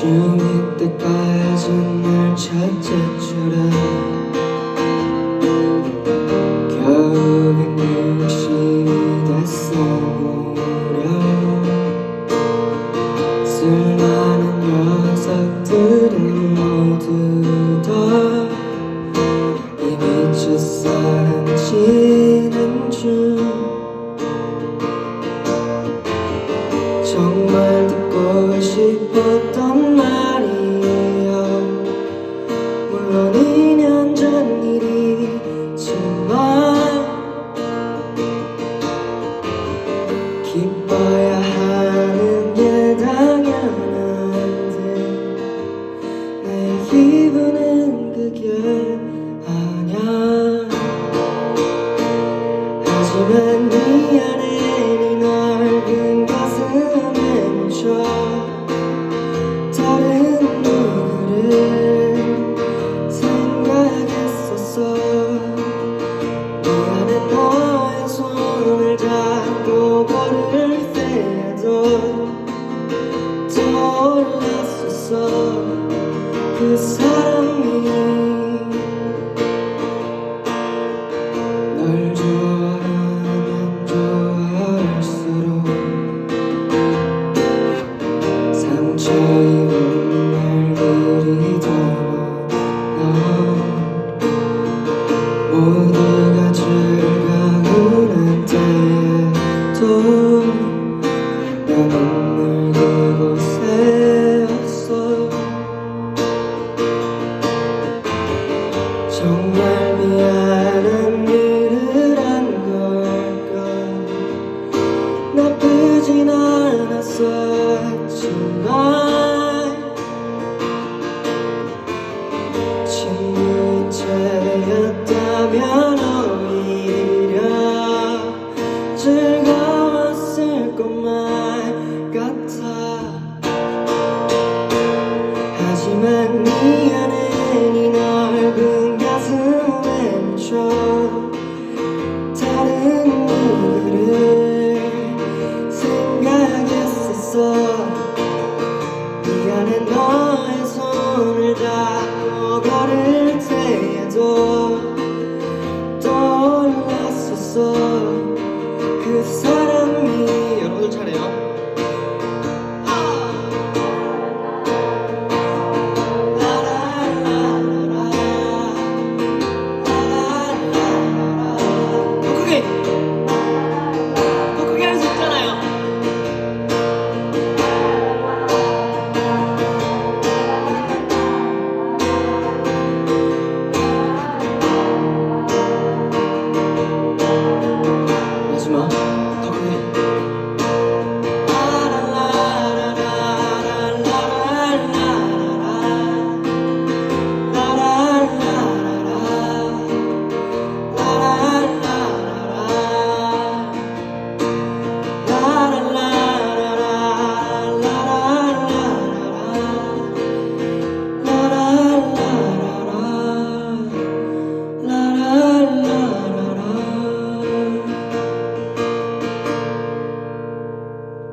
중일 때까지 날 알아 결국엔 욕심이 됐어 오려 쓸만한 녀석들은 모두 다 이미 첫사랑치는 중. 정말 듣고 싶었던 하지만 미안해 네 넓은 가슴에 묻혀 다른 누구를 생각했었어. 미안해 너의 손을 잡고 걸을 때에도 떠올랐었어. 그 하지만 미안해 네 넓은 가슴에 묻 너